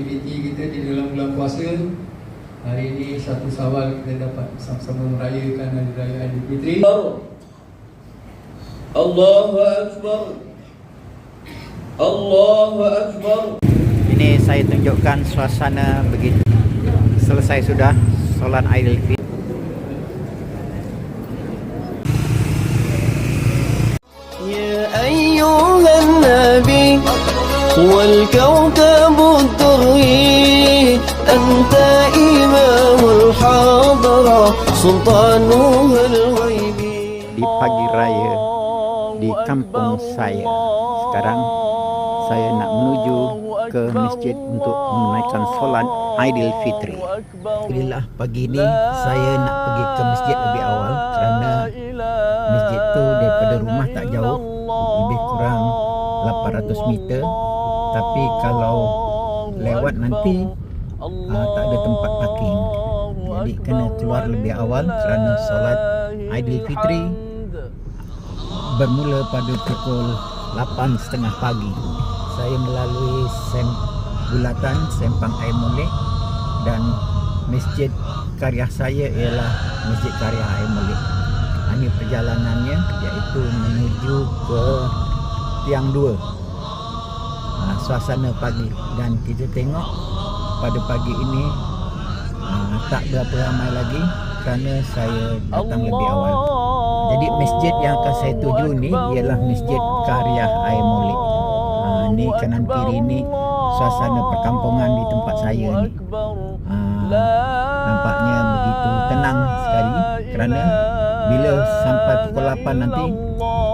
aktiviti kita di dalam bulan puasa Hari ini satu sawal kita dapat sama-sama merayakan Hari Raya Aidilfitri. Allahu Akbar Allahu Akbar Ini saya tunjukkan suasana begitu Selesai sudah solat Aidilfitri. Ya يا Nabi, Wal والكوكب di pagi raya di kampung saya. Sekarang saya nak menuju ke masjid untuk menunaikan solat Aidilfitri. Alhamdulillah pagi ini saya nak pergi ke masjid lebih awal kerana masjid tu daripada rumah tak jauh, lebih kurang 800 meter. Tapi kalau lewat nanti uh, tak ada tempat parking. Jadi kena keluar lebih awal kerana solat Aidilfitri bermula pada pukul 8.30 pagi. Saya melalui sem bulatan Sempang Air Molek dan masjid karya saya ialah Masjid Karya Air Molek. Ini perjalanannya iaitu menuju ke Tiang Dua. Ha, suasana pagi dan kita tengok pada pagi ini tak berapa ramai lagi kerana saya datang lebih awal. Jadi masjid yang akan saya tuju ni ialah Masjid Karya Air Molek. Ha, ni kanan kiri ni suasana perkampungan di tempat saya ni. Ha, nampaknya begitu tenang sekali kerana bila sampai pukul 8 nanti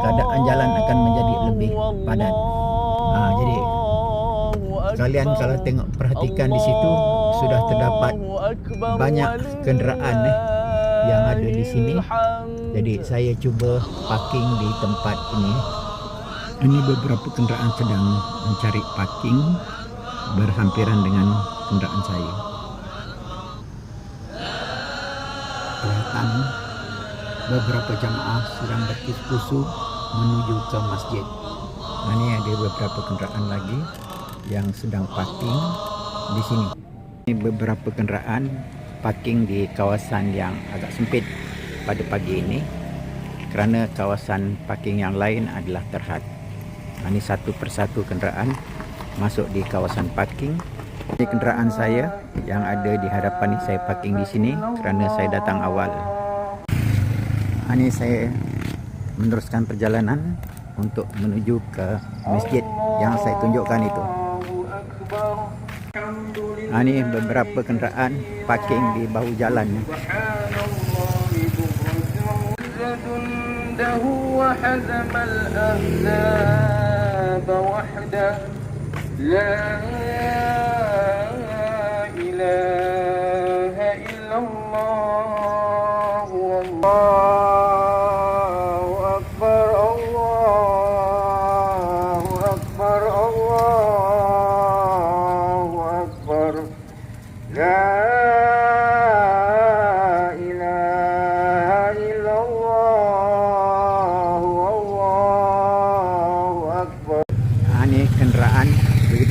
keadaan jalan akan menjadi lebih padat. Kalian kalau tengok perhatikan di situ sudah terdapat banyak kenderaan eh yang ada di sini. Jadi saya cuba parking di tempat ini. Ini beberapa kenderaan sedang mencari parking berhampiran dengan kenderaan saya. Kelihatan beberapa jamaah sedang berkispusu menuju ke masjid. Nah, ini ada beberapa kenderaan lagi yang sedang parking di sini. Ini beberapa kenderaan parking di kawasan yang agak sempit pada pagi ini kerana kawasan parking yang lain adalah terhad. Ini satu persatu kenderaan masuk di kawasan parking. Ini kenderaan saya yang ada di hadapan ni saya parking di sini kerana saya datang awal. Ini saya meneruskan perjalanan untuk menuju ke masjid yang saya tunjukkan itu. Ha, ini beberapa kenderaan parking di bahu jalan. جنده وحزم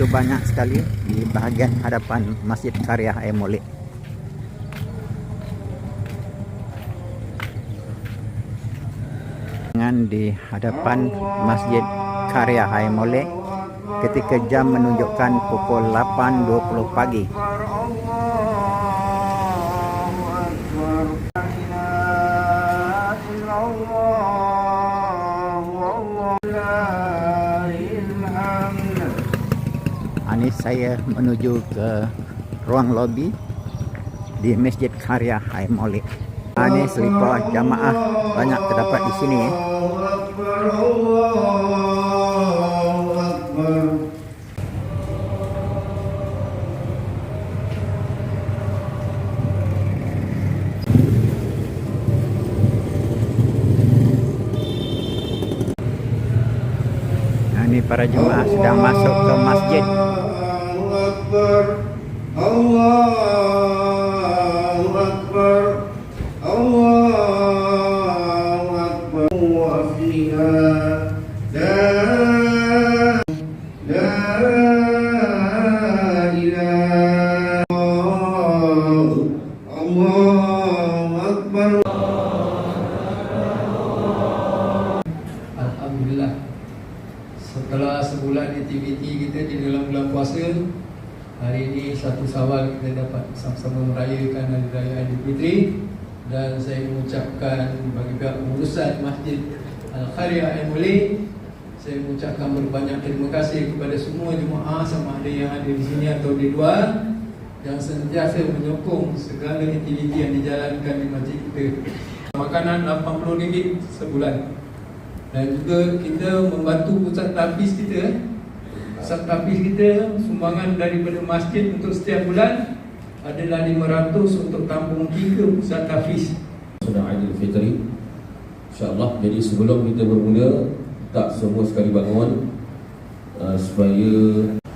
begitu banyak sekali di bahagian hadapan Masjid Karya Air Molek. Dengan di hadapan Masjid Karya Air Molek ketika jam menunjukkan pukul 8.20 pagi. Saya menuju ke ruang lobi di Masjid Karya Air Molek. Ini selipar jamaah banyak terdapat di sini. Nah, ini para jemaah sedang masuk ke masjid. الله أكبر. الله أكبر. وفيها satu sawal kita dapat sama-sama merayakan Hari Raya Aidilfitri Dan saya mengucapkan bagi pihak pengurusan Masjid Al-Khairiyah Al-Muli Saya mengucapkan berbanyak terima kasih kepada semua jemaah Sama ada yang ada di sini atau di luar Yang sentiasa menyokong segala aktiviti yang dijalankan di masjid kita. Makanan RM80 sebulan. Dan juga kita membantu pusat tapis kita tapi kita sumbangan daripada masjid untuk setiap bulan adalah 500 untuk tampung 3 pusat tafiz sudah ada fitri. Insyaallah jadi sebelum kita bermula tak semua sekali bangun uh, supaya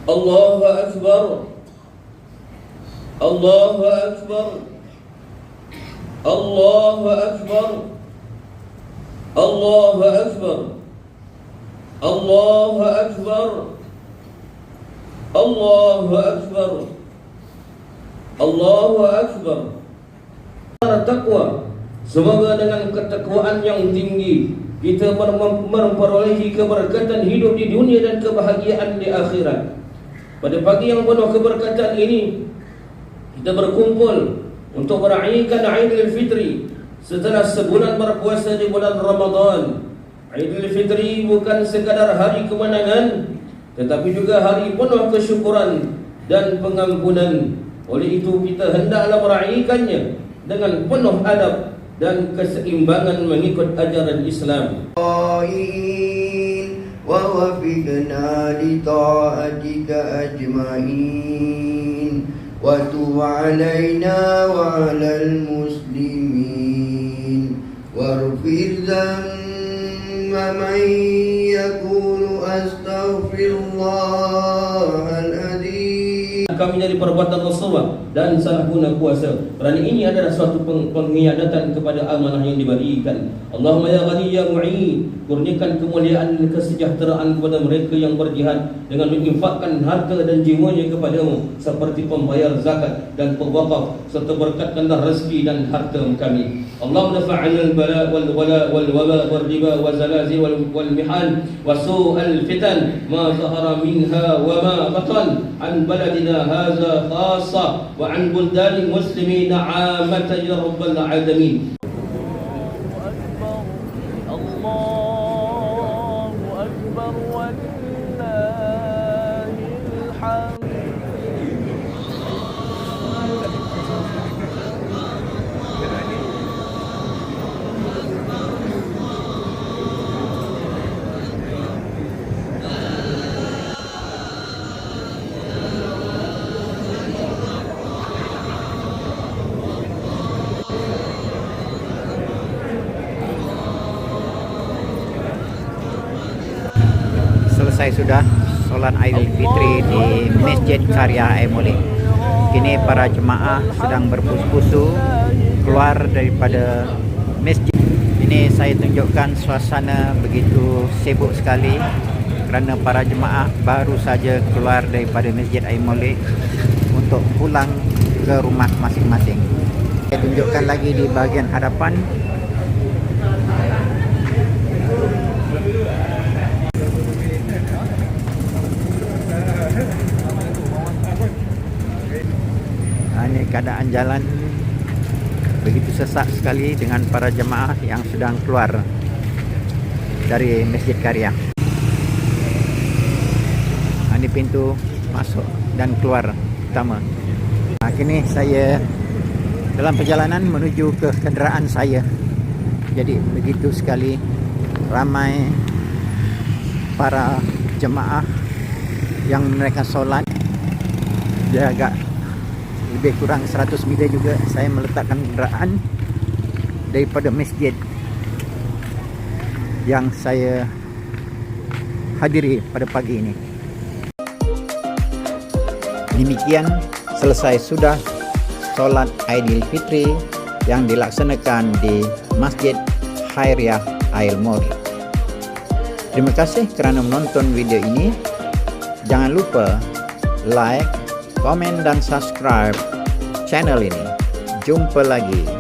Allahu akbar Allahu akbar. Allahu akbar. Allahu akbar. Allahu akbar, Allahu akbar. Allahu Akbar. Allahu Akbar. Para taqwa Semoga dengan ketakwaan yang tinggi Kita memperolehi keberkatan hidup di dunia dan kebahagiaan di akhirat. Pada pagi yang penuh keberkatan ini Kita berkumpul untuk meraihkan Aidil Fitri Setelah sebulan berpuasa di bulan Ramadan. Aidil Fitri bukan sekadar hari kemenangan Tetapi juga hari penuh kesyukuran dan pengampunan Oleh itu kita hendaklah merayakannya Dengan penuh adab dan keseimbangan mengikut ajaran Islam الطائعين ووفقنا لطاعتك أجمعين وتب علينا وعلى المسلمين واغفر ذنب من يقول أستغفر الله kami dari perbuatan Rasulullah dan salah guna kuasa. Kerana ini adalah suatu peng- pengkhianatan kepada amanah yang diberikan. Allahumma ya ghani ya mu'i, kurniakan kemuliaan dan kesejahteraan kepada mereka yang berjihad dengan menginfakkan harta dan jiwanya kepadamu seperti pembayar zakat dan pewakaf serta berkatkanlah rezeki dan harta kami. Allahumma dafa'anil bala wal wala wal mihal wa su'al fitan ma zahara minha wa ma batan an baladina هذا خاصة وعن بلدان المسلمين عامة يا رب العالمين. Selesai sudah solat Aidilfitri di Masjid Karya Emoli. Kini para jemaah sedang berpusu-pusu keluar daripada masjid. Ini saya tunjukkan suasana begitu sibuk sekali kerana para jemaah baru saja keluar daripada Masjid Aimoli untuk pulang ke rumah masing-masing. Saya tunjukkan lagi di bahagian hadapan Ha, ini keadaan jalan begitu sesak sekali dengan para jemaah yang sedang keluar dari Masjid Karya. Ha, ini pintu masuk dan keluar utama. Ha, kini saya dalam perjalanan menuju ke kenderaan saya. Jadi begitu sekali ramai para jemaah yang mereka solat dia agak lebih kurang 100 meter juga saya meletakkan kenderaan daripada masjid yang saya hadiri pada pagi ini. Demikian selesai sudah solat Aidilfitri yang dilaksanakan di Masjid Khairiyah Ail Mur. Terima kasih kerana menonton video ini. Jangan lupa like, komen dan subscribe channel ini. Jumpa lagi.